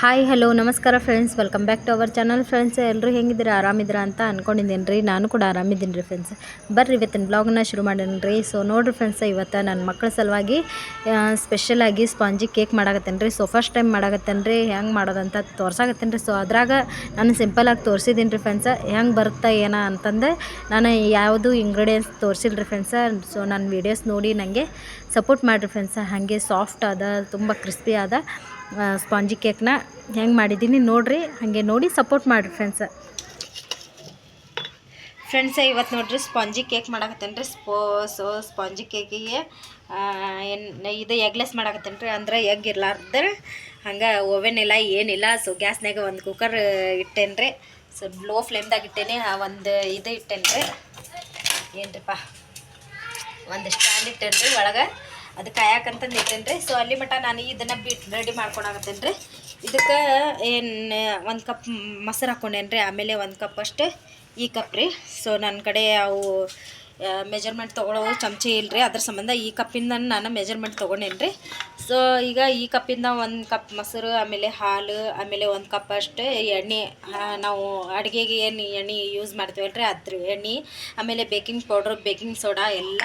Hi hello ನಮಸ್ಕಾರ friends welcome back to our channel friends ಎಲ್ಲರೂ ಹೆಂಗಿದ್ದೀರಾ? ಆರಾಮಿದ್ದೀರಾ ಅಂತ ಅಂದ್ಕೊಂಡಿದ್ದೀನಿ ರೀ ನಾನು ಕೂಡ ಆರಾಮಿದ್ದೀನಿ ರೀ ಫ್ರೆಂಡ್ಸ್ ಬರ್ರಿ, ಇವತ್ತಿನ ಬ್ಲಾಗ್ನ ಶುರು ಮಾಡೋಣ ರೀ ಸೊ ನೋಡಿರಿ ಫ್ರೆಂಡ್ಸ್ ಇವತ್ತು ನನ್ನ ಮಕ್ಕಳ ಸಲುವಾಗಿ ಸ್ಪೆಷಲಾಗಿ ಸ್ಪಾಂಜಿ ಕೇಕ್ ಮಾಡಾಕತ್ತೇನೆ ರೀ ಸೊ ಫಸ್ಟ್ ಟೈಮ್ ಮಾಡಾಕತ್ತೇನೆ ರೀ ಹೆಂಗೆ ಮಾಡೋದಂತ ತೋರ್ಸಾಕತ್ತೇನೆ ರೀ ಸೊ ಅದ್ರಾಗ ನಾನು ಸಿಂಪಲಾಗಿ ತೋರಿಸಿದ್ದೀನಿ ರೀ ಫ್ರೆಂಡ್ಸ ಹೆಂಗೆ ಬರುತ್ತಾ, ಏನ ಅಂತಂದು ನಾನು ಯಾವುದು ಇಂಗ್ರೀಡಿಯೆಂಟ್ಸ್ ತೋರಿಸಿಲ್ಲ ರೀ ಫ್ರೆಂಡ್ಸ ಸೊ ನನ್ನ ವೀಡಿಯೋಸ್ ನೋಡಿ ನನಗೆ ಸಪೋರ್ಟ್ ಮಾಡಿರಿ ಫ್ರೆಂಡ್ಸ ಹಾಗೆ ಸಾಫ್ಟ್ ಅದ ತುಂಬ ಕ್ರಿಸ್ಪಿ ಆದ ಸ್ಪಾಂಜಿ ಕೇಕ್ನ ಹೆಂಗೆ ಮಾಡಿದ್ದೀನಿ ನೋಡಿರಿ, ಹಾಗೆ ನೋಡಿ ಸಪೋರ್ಟ್ ಮಾಡಿರಿ ಫ್ರೆಂಡ್ಸ ಫ್ರೆಂಡ್ಸ ಇವತ್ತು ನೋಡಿರಿ ಸ್ಪಾಂಜಿ ಕೇಕ್ ಮಾಡಾಕತ್ತೇನೆ ರೀ ಸ್ಪೋ, ಸೊ, ಸ್ಪಾಂಜಿ ಕೇಕಿಗೆ ಏನು, ಇದು ಎಗ್ಲೆಸ್ ಮಾಡಾಕತ್ತೇನೆ ರೀ ಅಂದ್ರೆ ಎಗ್ ಇರ್ಲಾರ್ದ್ರೆ ಹಂಗೆ ಓವೆನ್ ಇಲ್ಲ ಏನಿಲ್ಲ ಸೊ ಗ್ಯಾಸ್ನಾಗ ಒಂದು ಕುಕ್ಕರ್ ಇಟ್ಟೇನೆ ರೀ ಸೊ ಲೋ ಫ್ಲೇಮ್ದಾಗ ಇಟ್ಟೇನೆ. ಒಂದು ಇದು ಇಟ್ಟೇನೆ ರೀ ಏನ್ರಿಪ್ಪ ಒಂದು ಸ್ಟ್ಯಾಂಡ್ ಇಟ್ಟೇನೆ ರೀ ಒಳಗೆ. ಅದು ಕಾಯಕಂತಂದು ಇಟ್ಟೇನ್ರಿ. ಸೊ ಅಲ್ಲಿ ಮಟ್ಟ ನಾನು ಇದನ್ನು ಬಿಟ್ ರೆಡಿ ಮಾಡ್ಕೊಳಕತ್ತೇನ್ರಿ. ಇದಕ್ಕೆ ಏನು, ಒಂದು ಕಪ್ ಮೊಸರು ಹಾಕ್ಕೊಂಡೇನ್ರಿ ಆಮೇಲೆ ಒಂದು ಕಪ್ ಅಷ್ಟು ಈ ಕಪ್ ರೀ. ಸೊ ನನ್ನ ಕಡೆ ಅವು ಮೆಜರ್ಮೆಂಟ್ ತೊಗೊಳೋ ಚಮಚಿ ರೀ ಅದ್ರ ಸಂಬಂಧ ಈ ಕಪ್ಪಿಂದ ನಾನು ಮೆಜರ್ಮೆಂಟ್ ತೊಗೊಂಡೇನಿ ರೀ ಸೊ ಈಗ ಈ ಕಪ್ಪಿಂದ ಒಂದು ಕಪ್ ಮೊಸರು, ಆಮೇಲೆ ಹಾಲು, ಆಮೇಲೆ ಒಂದು ಕಪ್ ಅಷ್ಟು ಎಣ್ಣೆ ನಾವು ಅಡುಗೆಗೆ ಏನು ಎಣ್ಣೆ ಯೂಸ್ ಮಾಡ್ತೀವಲ್ರಿ, ಅದ್ರ ಎಣ್ಣೆ, ಆಮೇಲೆ ಬೇಕಿಂಗ್ ಪೌಡ್ರ್ ಬೇಕಿಂಗ್ ಸೋಡಾ ಎಲ್ಲ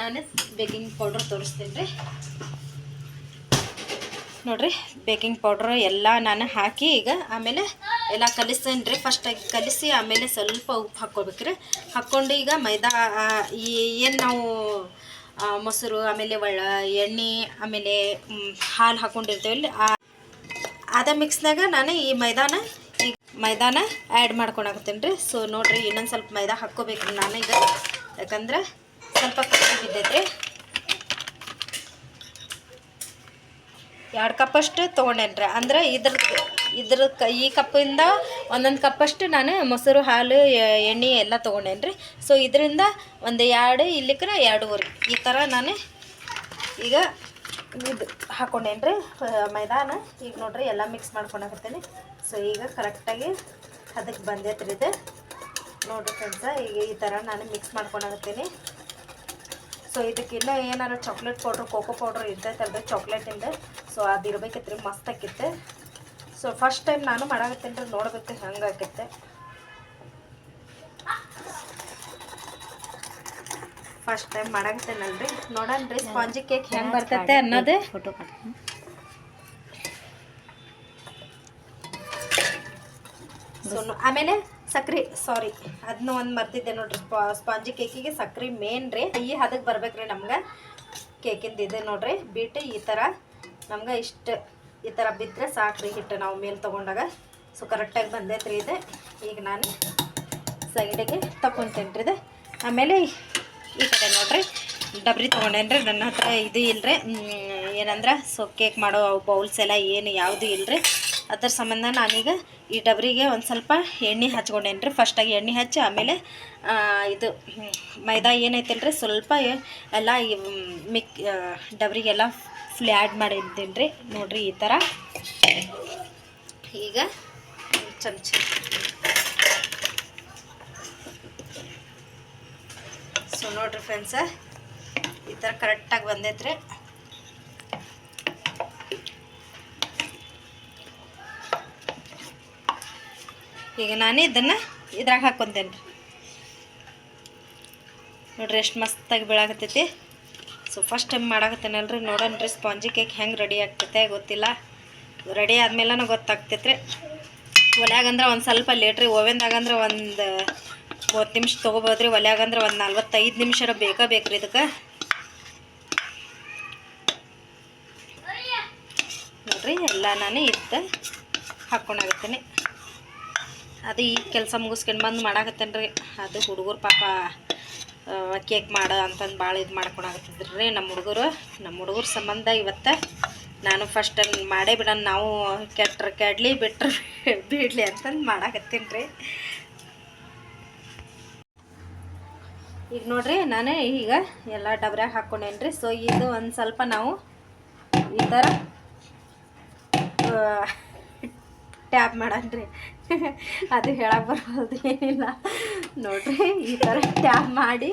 ನಾನು ಬೇಕಿಂಗ್ ಪೌಡ್ರ್ ತೋರಿಸ್ತೀನಿ ರೀ ನೋಡ್ರಿ ಬೇಕಿಂಗ್ ಪೌಡ್ರ್ ಎಲ್ಲ ನಾನು ಹಾಕಿ ಈಗ ಆಮೇಲೆ ಎಲ್ಲ ಕಲಿಸ್ತೇನೆ ರೀ. ಫಸ್ಟಾಗಿ ಕಲಿಸಿ ಆಮೇಲೆ ಸ್ವಲ್ಪ ಉಪ್ಪು ಹಾಕ್ಕೊಬೇಕ್ರಿ ಹಾಕ್ಕೊಂಡು ಈಗ ಮೈದಾ ಈ ಏನು ನಾವು ಮೊಸರು, ಆಮೇಲೆ ಒಳ್ಳ ಎಣ್ಣೆ, ಆಮೇಲೆ ಹಾಲು ಹಾಕ್ಕೊಂಡಿರ್ತೇವಲ್ಲ ಅದ ಮಿಕ್ಸ್ನಾಗ ನಾನು ಈ ಮೈದಾನ ಈ ಮೈದಾನ ಆ್ಯಡ್ ಮಾಡ್ಕೊಂಡಾಗ್ತೀನಿ ರೀ. ಸೊ ನೋಡಿರಿ, ಇನ್ನೊಂದು ಸ್ವಲ್ಪ ಮೈದಾ ಹಾಕ್ಕೋಬೇಕ್ರಿ ನಾನು ಈಗ. ಯಾಕಂದ್ರೆ ಸ್ವಲ್ಪ ಬಿದ್ದೈತೆ ಎರಡು ಕಪ್ಪಷ್ಟು ತೊಗೊಂಡೇನ್ರಿ. ಅಂದ್ರೆ ಇದ್ರ ಇದ್ರ ಕ, ಈ ಕಪ್ಪಿಂದ ಒಂದೊಂದು ಕಪ್ಪಷ್ಟು ನಾನು ಮೊಸರು, ಹಾಲು ಎಣ್ಣೆ ಎಲ್ಲ ತೊಗೊಂಡೇನ್ರಿ. ಸೊ ಇದರಿಂದ ಒಂದು ಎರಡು, ಇಲ್ಲಿಕ್ರ ಎರಡೂವರೆ. ಈ ಥರ ನಾನು ಈಗ ಇದು ಹಾಕ್ಕೊಂಡೇನ್ರಿ ಮೈದಾನ. ಈಗ ನೋಡ್ರಿ ಎಲ್ಲ ಮಿಕ್ಸ್ ಮಾಡ್ಕೊಳಕತ್ತೀನಿ ಸೊ ಈಗ ಕರೆಕ್ಟಾಗಿ ಅದಕ್ಕೆ ಬಂದೈತೆ ರೀ ಇದು. ನೋಡ್ರಿ ಫ್ರೆಂಡ್ಸ ಈಗ ಈ ಥರ ನಾನು ಮಿಕ್ಸ್ ಮಾಡ್ಕೊಳಕತ್ತೀನಿ ಸೊ ಇದಕ್ಕಿನ್ನ ಏನಾರು ಚಾಕ್ಲೇಟ್ ಪೌಡ್ರ್ ಕೋಕೋ ಪೌಡ್ರ್ ಇರ್ತೈತಲ್ರಿ ಚಾಕ್ಲೇಟಿಂದ ಸೊ ಅದು ಇರ್ಬೇಕಿತ್ತು ರೀ ಮಸ್ತ್ ಆಕಿತ್ತೆ ಸೊ ಫಸ್ಟ್ ಟೈಮ್ ನಾನು ಮಾಡಾಕತ್ತೀನಿ ರೀ ನೋಡ್ಬೇಕು ಹೆಂಗೆ ಆಕೈತೆ ಫಸ್ಟ್ ಟೈಮ್ ಮಾಡಾಕತ್ತೇನಲ್ರಿ. ನೋಡೋಣ ರೀ ಸ್ಪಾಂಜಿ ಕೇಕ್ ಹೆಂಗೆ ಬರ್ತೈತೆ ಅನ್ನೋದೇ. ಫೋಟೋ ಸೊ ಆಮೇಲೆ ಸಕ್ರೆ ಸಾರಿ ಅದನ್ನ ಒಂದು ಮರ್ತಿದ್ದೆ ನೋಡ್ರಿ. ಸ್ಪಾ, ಸ್ಪಾಂಜಿ ಕೇಕಿಗೆ ಸಕ್ರೆ ಮೇನ್ ರೀ. ಈ ಹದಕ್ಕೆ ಬರ್ಬೇಕ್ರಿ ನಮ್ಗೆ. ಕೇಕಿಂದ ಇದೆ ನೋಡ್ರಿ. ಬಿಟ್ಟು ಈ ಥರ ನಮ್ಗೆ ಇಷ್ಟು ಈ ಥರ ಬಿದ್ದರೆ ಸಾಕ್ರಿ ಹಿಟ್ಟು ನಾವು ಮೇಲೆ ತೊಗೊಂಡಾಗ. ಸೊ ಕರೆಕ್ಟಾಗಿ ಬಂದೈತ್ರಿ ಇದೆ. ಈಗ ನಾನು ಸೈಡಿಗೆ ರೀ ಇದು. ಆಮೇಲೆ ಈ ಕಡೆ ನೋಡ್ರಿ. ಡಬ್ರಿ ತೊಗೊಂಡೇನ್ರಿ. ನನ್ನ ಹತ್ರ ಇದು ಇಲ್ಲರಿ ಏನಂದ್ರೆ ಸೊ ಕೇಕ್ ಮಾಡೋ ಬೌಲ್ಸ್ ಎಲ್ಲ ಏನು ಯಾವುದು ಇಲ್ರಿ. ಅದ್ರ ಸಂಬಂಧ ನಾನೀಗ ಈ ಡಬ್ರಿಗೆ ಒಂದು ಸ್ವಲ್ಪ ಎಣ್ಣೆ ಹಚ್ಕೊಂಡೇನಿ ರೀ ಫಸ್ಟಾಗಿ ಎಣ್ಣೆ ಹಚ್ಚಿ ಆಮೇಲೆ ಇದು ಮೈದಾ ಮೈದಾ ರೀ ಸ್ವಲ್ಪ ಎಲ್ಲ ಮಿಕ್ ಡಬರಿಗೆಲ್ಲ ಫುಲ್ ಆ್ಯಡ್ ಮಾಡಿದ್ದೀನಿ ರೀ ನೋಡಿರಿ ಈ ಥರ ಈಗ ಚಮಚ. ಸೊ ನೋಡಿರಿ ಫ್ರೆಂಡ್ಸ ಈ ಥರ ಕರೆಕ್ಟಾಗಿ ಬಂದೈತ್ರಿ. ಈಗ ನಾನು ಇದನ್ನು ಇದ್ರಾಗ ಹಾಕ್ಕೊತೇನೆ ರೀ ನೋಡ್ರಿ ಎಷ್ಟು ಮಸ್ತಾಗಿ ಬೀಳಾಕತ್ತೈತಿ. ಸೊ ಫಸ್ಟ್ ಟೈಮ್ ಮಾಡಾಕತ್ತೇನಲ್ರಿ? ನೋಡೋಣ ರೀ ಸ್ಪಾಂಜಿ ಕೇಕ್ ಹೆಂಗೆ ರೆಡಿ ಆಗ್ತೈತೆ ಗೊತ್ತಿಲ್ಲ. ರೆಡಿ ಆದ್ಮೇಲೆ ಗೊತ್ತಾಗ್ತೈತೆ ರೀ ಒಲ್ಯಾಗಂದ್ರೆ ಒಂದು ಸ್ವಲ್ಪ ಲೇಟ್ ರೀ. ಓವೆನ್ದಾಗಂದ್ರೆ ಒಂದು ಮೂವತ್ತು ನಿಮಿಷ ತೊಗೋಬೋದು ರೀ ಒಲ್ಯಾಗಂದ್ರೆ ಒಂದು ನಲ್ವತ್ತೈದು ನಿಮಿಷ ಬೇಕಾ ಬೇಕು ರೀ ಇದಕ್ಕೆ. ನೋಡ್ರಿ, ಎಲ್ಲ ನಾನು ಇದ್ದ ಹಾಕ್ಕೊಂಡಾಗತ್ತೇನೆ ಅದು ಈ ಕೆಲಸ ಮುಗಿಸ್ಕೊಂಡು ಬಂದು ಮಾಡಾಕತ್ತೇನೆ ರೀ. ಅದು ಹುಡುಗರು ಪಾಪ ಕೇಕ್ ಮಾಡ ಅಂತಂದು ಭಾಳ ಇದು ಮಾಡ್ಕೊಳಕತ್ತಿದ್ರು ರೀ ನಮ್ಮ ಹುಡುಗರು. ನಮ್ಮ ಹುಡುಗರ ಸಂಬಂಧ ಇವತ್ತು ನಾನು ಫಸ್ಟ್ ಮಾಡೇ ಬಿಡೋಣ ನಾವು ಕೆಟ್ಟರೆ ಕೆಡ್ಲಿ ಬಿಟ್ರೆ ಬಿಡಲಿ ಅಂತಂದು ಮಾಡಾಕತ್ತೀನಿ ರೀ. ಈಗ ನೋಡ್ರಿ, ನಾನು ಈಗ ಎಲ್ಲ ಡಬ್ರ್ಯಾಗ ಹಾಕ್ಕೊಂಡೇನಿ ರೀ. ಸೊ ಇದು ಒಂದು ಸ್ವಲ್ಪ ನಾವು ಈ ಥರ ಟ್ಯಾಬ್ ಮಾಡೋಣ ಮಾಡನ್ರಿ ಅದು ಹೇಳಕ್ಕೆ ಬರ್ಬೋದು ಏನಿಲ್ಲ. ನೋಡ್ರಿ, ಈ ಥರ ಟ್ಯಾಪ್ ಮಾಡಿ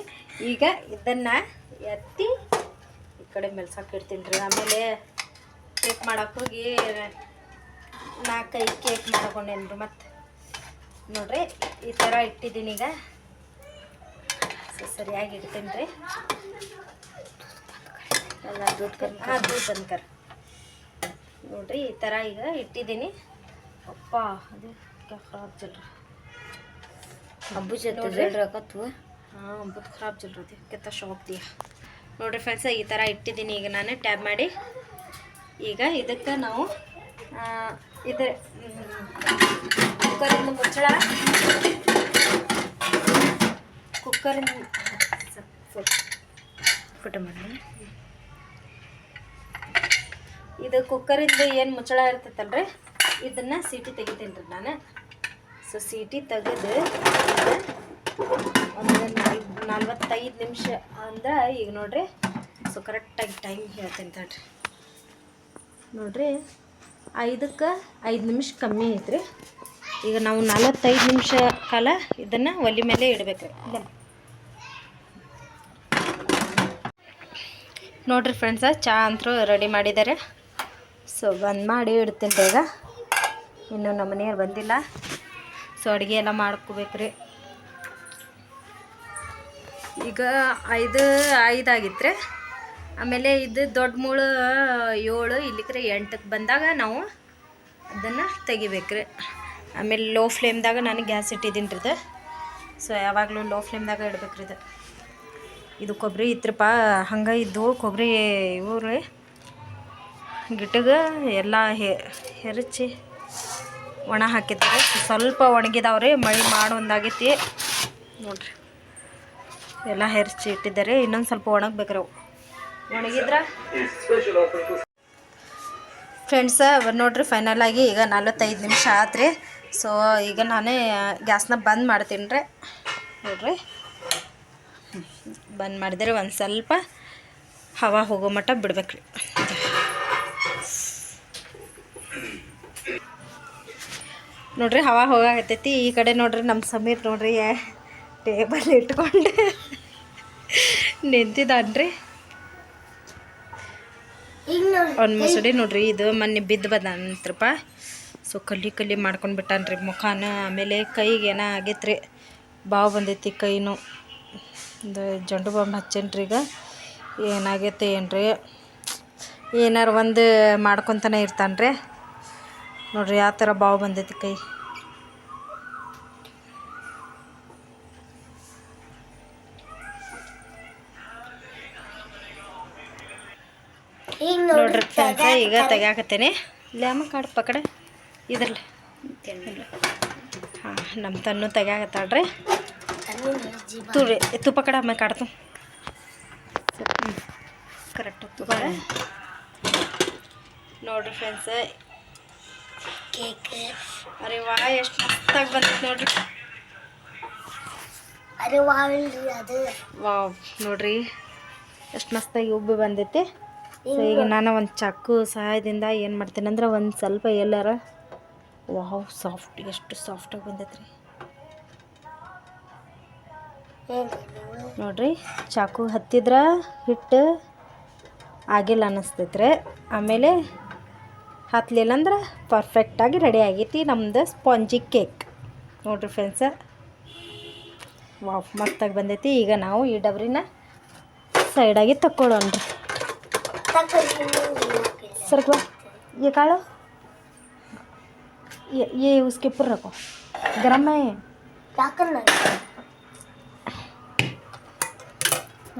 ಈಗ ಇದನ್ನು ಎತ್ತಿ ಈ ಕಡೆ ಮೆಲ್ಸಕ್ಕೆ ಇಡ್ತೀನಿ ರೀ ಆಮೇಲೆ ಕೇಕ್ ಮಾಡಕ್ಕೆ ಹೋಗಿ ನಾಲ್ಕೈದು ಕೇಕ್ ಮಾಡ್ಕೊಂಡೇನ್ರಿ ಮತ್ತೆ. ನೋಡ್ರಿ, ಈ ಥರ ಇಟ್ಟಿದ್ದೀನಿ ಈಗ. ಸರಿಯಾಗಿ ಇಡ್ತೀನಿ ರೀ ಎಲ್ಲ ದುಡ್ಡು ಕರ್ ಹಾಂ ಕರ್ ನೋಡ್ರಿ, ಈ ಥರ ಈಗ ಇಟ್ಟಿದ್ದೀನಿ. ಅಪ್ಪ ಅದೇ ಖರಾಬ್ ಚಲ್ರಿ ಹಬ್ಬು. ಜಲ್ರಿ ಹಾಕತ್ವ ಹಾಂ ಹಬ್ಬದ ಖರಾಬ್ ಚಲ್ರತಿ ಕೆತ್ತ ಶಾಪ್ ದಿಯ ನೋಡ್ರಿ ಫ್ರೆಂಡ್ಸ್ ಈ ಥರ ಇಟ್ಟಿದ್ದೀನಿ. ಈಗ ನಾನು ಟ್ಯಾಬ್ ಮಾಡಿ. ಈಗ ಇದಕ್ಕೆ ನಾವು ಇದು ಕುಕ್ಕರಿಂದ ಮುಚ್ಚಳ. ಕುಕ್ಕರಿಂದ ಫೋಟೋ ಮಾಡಿ ಇದು ಕುಕ್ಕರಿಂದ ಏನು ಮುಚ್ಚಳ ಇರ್ತೈತಲ್ರಿ? ಇದನ್ನು ಸೀಟಿ ತೆಗಿತೇನೆ ರೀ ನಾನು. ಸೊ ಸೀಟಿ ತೆಗೆದು ಒಂದು ನಲ್ವತ್ತೈದು ನಿಮಿಷ ಅಂದ್ರೆ ಈಗ ನೋಡ್ರಿ. ಸೊ ಕರೆಕ್ಟಾಗಿ ಟೈಮ್ ಹೇಳ್ತೇನೆ ತಡ್ರಿ. ನೋಡ್ರಿ, ಐದಕ್ಕೆ ಐದು ನಿಮಿಷ ಕಮ್ಮಿ ಐತ್ರಿ. ಈಗ ನಾವು ನಲವತ್ತೈದು ನಿಮಿಷ ಕಾಲ ಇದನ್ನು ಒಲೆ ಮೇಲೆ ಇಡಬೇಕು ನೋಡ್ರಿ ಫ್ರೆಂಡ್ಸ ಚಾ ಅಂತೂ ರೆಡಿ ಮಾಡಿದ್ದಾರೆ ಸೊ ಬಂದ್ ಮಾಡಿ ಇಡ್ತೀನಿ ಬೇಗ ಇನ್ನು ನಮ್ಮ ಮನೆಯವ್ರು ಬಂದಿಲ್ಲ. ಸೊ ಅಡುಗೆ ಎಲ್ಲ ಮಾಡ್ಕೋಬೇಕು ರೀ. ಈಗ ಐದು ಐದು ಆಗಿತ್ತು ಆಮೇಲೆ ಇದು ದೊಡ್ಡ ಮುಳು ಏಳು ಇಲ್ಲಿಕ್ರೆ ಎಂಟಕ್ಕೆ ಬಂದಾಗ ನಾವು ಅದನ್ನು ತೆಗಿಬೇಕ್ರಿ ಆಮೇಲೆ ಲೋ ಫ್ಲೇಮ್ದಾಗ ನಾನು ಗ್ಯಾಸ್ ಇಟ್ಟಿದ್ದೀನಿ ರೀ ಇದು. ಸೊ ಯಾವಾಗಲೂ ಲೋ ಫ್ಲೇಮ್ದಾಗ ಇಡ್ಬೇಕ್ರಿ ಇದು. ಇದು ಕೊಬ್ಬರಿ ಇತ್ರಪ್ಪ ಹಂಗೆ ಇದ್ದು ಕೊಬ್ಬರಿ ಇವ್ರಿ ರೀ. ಗಿಟ್ಟಿಗೆ ಎಲ್ಲ ಹೆರಚಿ ಒಣ ಹಾಕಿದ್ದಾರೆ. ಸ್ವಲ್ಪ ಒಣಗಿದಾವ್ರಿ, ಮಳೆ ಮಾಡಿ ಒಂದಾಗೈತಿ ನೋಡ್ರಿ. ಎಲ್ಲ ಹೆರ್ಚಿ ಇಟ್ಟಿದ್ದಾರೆ. ಇನ್ನೊಂದು ಸ್ವಲ್ಪ ಒಣಗ್ಬೇಕ್ರಿ ಅವು. ಒಣಗಿದ್ರ? ಫ್ರೆಂಡ್ಸ ನೋಡ್ರಿ ಫೈನಲ್ ಆಗಿ ಈಗ ನಲ್ವತ್ತೈದು ನಿಮಿಷ ಆತ್ರಿ. ಸೊ ಈಗ ನಾನೇ ಗ್ಯಾಸ್ನ ಬಂದ್ ಮಾಡ್ತೀನಿ ರೀ. ನೋಡ್ರಿ. ಬಂದ್ ಮಾಡಿದರೆ ಒಂದು ಸ್ವಲ್ಪ ಹವಾ ಹೋಗೋ ಮಟ್ಟ ಬಿಡ್ಬೇಕ್ರಿ. ನೋಡ್ರಿ ಹವಾ ಹೋಗಾಕತ್ತೈತಿ. ಈ ಕಡೆ ನೋಡ್ರಿ ನಮ್ಮ ಸಮೀರ್ ನೋಡ್ರಿ ಟೇಬಲ್ ಇಟ್ಕೊಂಡು ನಿಂತಿದ್ದಾನ್ರಿ ಅವ್ನ ಮುಸುಡಿ ನೋಡ್ರಿ, ಇದು ಮೊನ್ನೆ ಬಿದ್ದು ಬಂದಂತ್ರಪ್ಪ ಸೊ ಕಲ್ಲಿ ಕಲ್ಲಿ ಮಾಡ್ಕೊಂಡು ಬಿಟ್ಟಾನ್ರಿ ಮುಖಾನ. ಆಮೇಲೆ ಕೈಗೆ ಏನೋ ಆಗೈತ್ರಿ, ಬಾವು ಬಂದೈತಿ ಕೈನು. ಒಂದು ಜಂಡು ಬಾಂಬ್ ಹಚ್ಚೇನ್ರಿ ಈಗ. ಏನಾಗೈತೆ ಏನ್ರಿ ಏನಾರು ಒಂದು ಮಾಡ್ಕೊತಾನೆ ಇರ್ತಾನ್ರಿ. ನೋಡ್ರಿ ಯಾವ ಥರ ಬಾವು ಬಂದೈತಿ ಕೈ. ನೋಡ್ರಿ ಫ್ರೆಂಡ್ಸ ಈಗ ತೆಗ್ಯಾಕತ್ತೇನೆ. ಲ್ಯಾಮ ಕಾಡು ಪಕಡೆ. ಇದ್ರಲ್ಲಿ. ಹಾಂ ನಮ್ಮ ತನ್ನು ತೆಗ್ಯಾಕತ್ತಾಳ್ರಿ. ತುರಿ ತುಪ್ಪ ಕಡೆ ಆಮೇಲೆ ಕಾಡ್ತು ಹ್ಞೂ ಕರೆಕ್ಟ್ ತುಪ್ಪ ನೋಡ್ರಿ ಫ್ರೆಂಡ್ಸ ಕೇಕ್. ಅರೆ ವಾ ಎಷ್ಟು ಮಸ್ತಾಗಿ ಬಂದೈತೆ ನೋಡ್ರಿ. ಅರೆ ವಾ ಅದು. ವಾವ್ ನೋಡ್ರಿ. ಎಷ್ಟು ಮಸ್ತಾಗಿ ಉಬ್ಬಿ ಬಂದೈತಿ. ಸೊ ಈಗ ನಾನು ಒಂದು ಚಾಕು ಸಹಾಯದಿಂದ ಏನು ಮಾಡ್ತೀನಿ ಅಂದ್ರೆ ಒಂದು ಸ್ವಲ್ಪ ಎಲ್ಲಾರ ವಾವ್ ಸಾಫ್ಟ್ ಎಷ್ಟು ಸಾಫ್ಟಾಗಿ ಬಂದೈತೆ ರೀ ನೋಡ್ರಿ ಚಾಕು ಹತ್ತಿದ್ರ ಹಿಟ್ಟು ಆಗಿಲ್ಲ ಅನ್ನಿಸ್ತೈತ್ರಿ ಆಮೇಲೆ ಹತ್ತಲಿಲ್ಲ ಅಂದ್ರೆ ಪರ್ಫೆಕ್ಟಾಗಿ ರೆಡಿ ಆಗೈತಿ ನಮ್ದು ಸ್ಪಾಂಜಿ ಕೇಕ್ ನೋಡ್ರಿ ಫ್ರೆಂಡ್ಸ ವಾವ್ ಮಸ್ತಾಗಿ ಬಂದೈತಿ ಈಗ ನಾವು ಈ ಡಬ್ರಿನ ಸೈಡಾಗಿ ತಕ್ಕೊಳ್ಳೋಣ್ರಿ सरक बा ये काढ़ो ये ये उसके ऊपर रखो गरम है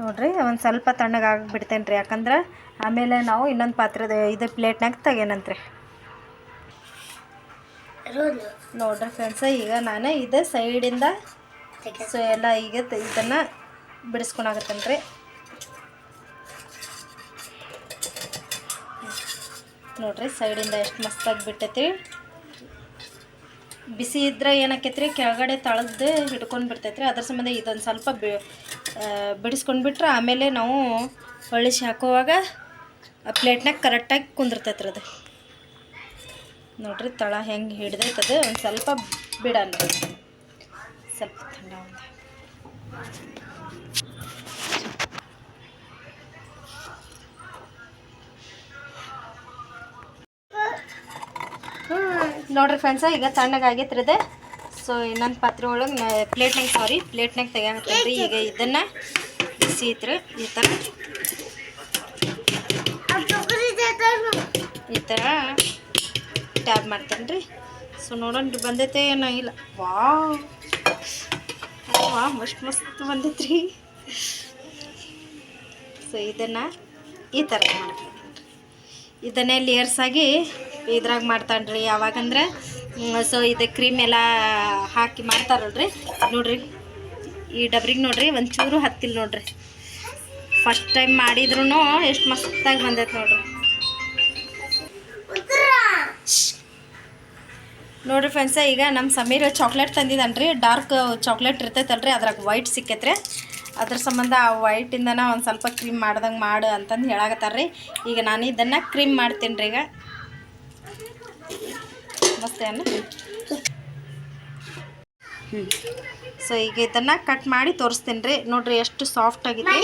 ನೋಡ್ರಿ, ಒಂದು ಸ್ವಲ್ಪ ತಣ್ಣಗೆ ಆಗಿಬಿಡ್ತೇನೆ ರೀ ಯಾಕಂದ್ರೆ ಆಮೇಲೆ ನಾವು ಇನ್ನೊಂದು ಪಾತ್ರದ ಇದು ಪ್ಲೇಟ್ನಾಗ ರೀ ನೋಡ್ರಿ ಫ್ರೆಂಡ್ಸ ಈಗ ನಾನು ಇದು ಸೈಡಿಂದ ಸೊ ಎಲ್ಲ ಈಗ ಇದನ್ನು ಬಿಡಿಸ್ಕೊಳಕತ್ತೇನೆ ರೀ ನೋಡ್ರಿ, ಸೈಡಿಂದ ಎಷ್ಟು ಮಸ್ತಾಗಿ ಬಿಟ್ಟೈತಿ ಬಿಸಿ ಇದ್ರೆ ಏನಾಕೈತ್ರಿ, ಕೆಳಗಡೆ ತಳದ್ದು ಹಿಡ್ಕೊಂಡು ಬಿಡ್ತೈತ್ರಿ. ಅದ್ರ ಸಂಬಂಧ ಇದೊಂದು ಸ್ವಲ್ಪ ಬಿ ಬಿಡಿಸ್ಕೊಂಡು ಬಿಟ್ರೆ ಆಮೇಲೆ ನಾವು ಹೊಳಿಸಿ ಹಾಕುವಾಗ ಪ್ಲೇಟ್ನಾಗ ಕರೆಕ್ಟಾಗಿ ಕುಂದಿರ್ತೈತ್ರಿ ಅದು. ನೋಡ್ರಿ ತಳ ಹೆಂಗೆ ಹಿಡ್ದೈತದು ಒಂದು ಸ್ವಲ್ಪ ಬಿಡಲ್ಲ ಸ್ವಲ್ಪ ಥಂಡ ಒಂದು. ನೋಡ್ರಿ ಫ್ರೆಂಡ್ಸ ಈಗ ತಣ್ಣಗಾಗೈತ್ರಿ ಇದು ಸೊ ಇನ್ನೊಂದು ಪಾತ್ರೆ ಒಳಗೆ ಪ್ಲೇಟ್ನಾಗ ಸಾರಿ ಪ್ಲೇಟ್ನಾಗ ತೆಗಿಯಾಕತ್ತೀರಿ ಈಗ ಇದನ್ನು ಬಿಸಿ ಐತ್ರಿ ಈ ಥರ ಈ ಥರ ಟ್ಯಾಬ್ ಮಾಡ್ತೇನೆ ರೀ ಸೊ ನೋಡೋಣ ಬಂದೈತೆ ಏನೋ ಇಲ್ಲ. ವಾವ್. ವಾ ಮಸ್ತ್ ಮಸ್ತ್ ಬಂದೈತ್ರಿ. ಸೊ ಇದನ್ನು ಈ ಥರ ಮಾಡ್ತೀನಿ ಇದನ್ನೇ ಲೇಯರ್ಸ್ ಆಗಿ ಇದ್ರಾಗ ಮಾಡ್ತಾನೆ ರೀ ಯಾವಾಗಂದ್ರೆ ಸೊ ಇದು ಕ್ರೀಮ್ ಎಲ್ಲ ಹಾಕಿ ಮಾಡ್ತಾರಲ್ರಿ. ನೋಡ್ರಿ, ಈ ಡಬ್ರಿಗೆ ನೋಡ್ರಿ, ಒಂಚೂರು ಹತ್ತಿಲ್ಲ ನೋಡ್ರಿ. ಫಸ್ಟ್ ಟೈಮ್ ಮಾಡಿದ್ರು ಎಷ್ಟು ಮಸ್ತಾಗಿ ಬಂದೈತೆ ನೋಡ್ರಿ. ನೋಡ್ರಿ ಫ್ರೆಂಡ್ಸ ಈಗ ನಮ್ಮ ಸಮೀರ್ ಚಾಕ್ಲೇಟ್ ತಂದಿದ್ದಾನ್ರಿ ಡಾರ್ಕ್ ಚಾಕ್ಲೇಟ್ ಇರ್ತೈತಲ್ರಿ, ಅದ್ರಾಗ ವೈಟ್ ಸಿಕ್ಕೈತ್ರಿ. ಅದ್ರ ಸಂಬಂಧ ಆ ವೈಟಿಂದನ ಒಂದು ಸ್ವಲ್ಪ ಕ್ರೀಮ್ ಮಾಡ್ದಂಗೆ ಮಾಡು ಅಂತಂದು ಹೇಳಾಗತ್ತಾರ್ರಿ ಈಗ ನಾನು ಇದನ್ನು ಕ್ರೀಮ್ ಮಾಡ್ತೀನಿ ರೀ ಈಗ. ಸೊ ಈಗ ಇದನ್ನು ಕಟ್ ಮಾಡಿ ತೋರಿಸ್ತೀನಿ ರೀ. ನೋಡ್ರಿ ಎಷ್ಟು ಸಾಫ್ಟ್ ಆಗಿದೆ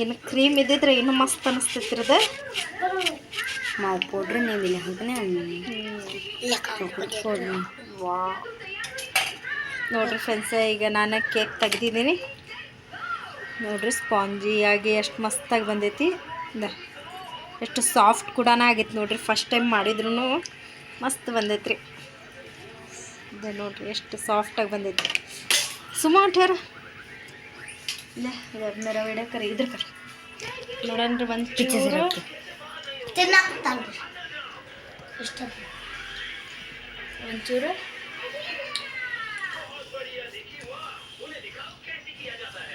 ಇನ್ನು ಕ್ರೀಮ್ ಇದ್ದಿದ್ರೆ ಇನ್ನೂ ಮಸ್ತ್ ಅನಿಸ್ತೈತಿ ಇದು. ಮಾವು ಪೌಡ್ರ್ ನೀವಿಲ್ಲ ಹಾಕನೆ ವಾ. ನೋಡ್ರಿ ಫ್ರೆಂಡ್ಸ್ ಈಗ ನಾನು ಕೇಕ್ ತೆಗ್ದಿದ್ದೀನಿ. ನೋಡ್ರಿ ಸ್ಪಾಂಜಿಯಾಗಿ ಎಷ್ಟು ಮಸ್ತಾಗಿ ಬಂದೈತಿ. ಇಂದ ಎಷ್ಟು ಸಾಫ್ಟ್ ಕೂಡ ಆಗೈತೆ ನೋಡ್ರಿ ಫಸ್ಟ್ ಟೈಮ್ ಮಾಡಿದ್ರು ಮಸ್ತ್ ಬಂದೈತ್ರಿ. ಇದೆ ನೋಡ್ರಿ ಎಷ್ಟು ಸಾಫ್ಟಾಗಿ ಬಂದೈತಿ ಸುಮಾರು ಹೇರ ಇಲ್ಲ ಮೇರ ವಿಡಿಯೋ ಕರಿ ಇದ್ರ ಕರಿ. ನೋಡನ್ರಿ ಒಂದು ಪಿಕ್ಚರ್ ತಿನ್ನಕ್ತಾನ್ರಿ ಇಷ್ಟ ಒಂಚೂರು.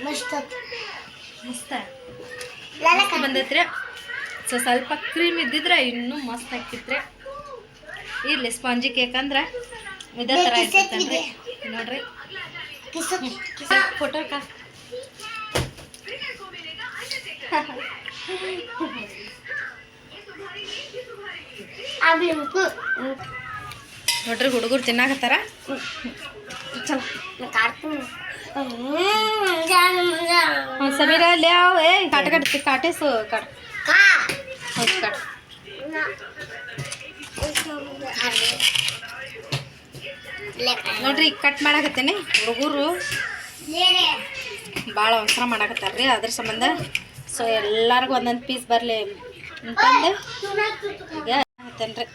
ಮಸ್ತ ಮಸ್ತ್ ಬಂದೈತ್ರಿ. ಸೊ ಸ್ವಲ್ಪ ಕ್ರೀಮ್ ಇದ್ದಿದ್ರೆ ಇನ್ನೂ ಮಸ್ತ್ ಹಾಕಿತ್ರಿ ಇರ್ಲಿ ಸ್ಪಾಂಜಿ ಕೇಕ್ ಅಂದ್ರೆ ಇದೇ ಥರ ಇರ್ತೈತಲ್ರಿ ನೋಡ್ರಿ. ಫೋಟೋ ಕಾ ನೋಡ್ರಿ ಹುಡುಗರು ತಿನ್ನಾಕತ್ತಾರ? ಚಲೋ. ಅಲ್ಲಿ ಯಾವ ಏ ಕಾಟ ಕಟ್ತಿ ಕಾಟೇಸು ಕಾಟ. ಹೌದು ಕಾಟ. ನೋಡ್ರಿ ಕಟ್ ಮಾಡಾಕತ್ತೇನೆ ಹುಡುಗರು. ಭಾಳ ಅವಸರ ಮಾಡಾಕತ್ತಾರ್ರಿ ಅದ್ರ ಸಂಬಂಧ. ಸೊ ಎಲ್ಲಾರ್ಗು ಒಂದೊಂದು ಪೀಸ್ ಬರಲಿ. ಅಂತಂದು ಈಗ ಹಾಕ್ತೇನೆ ರೀ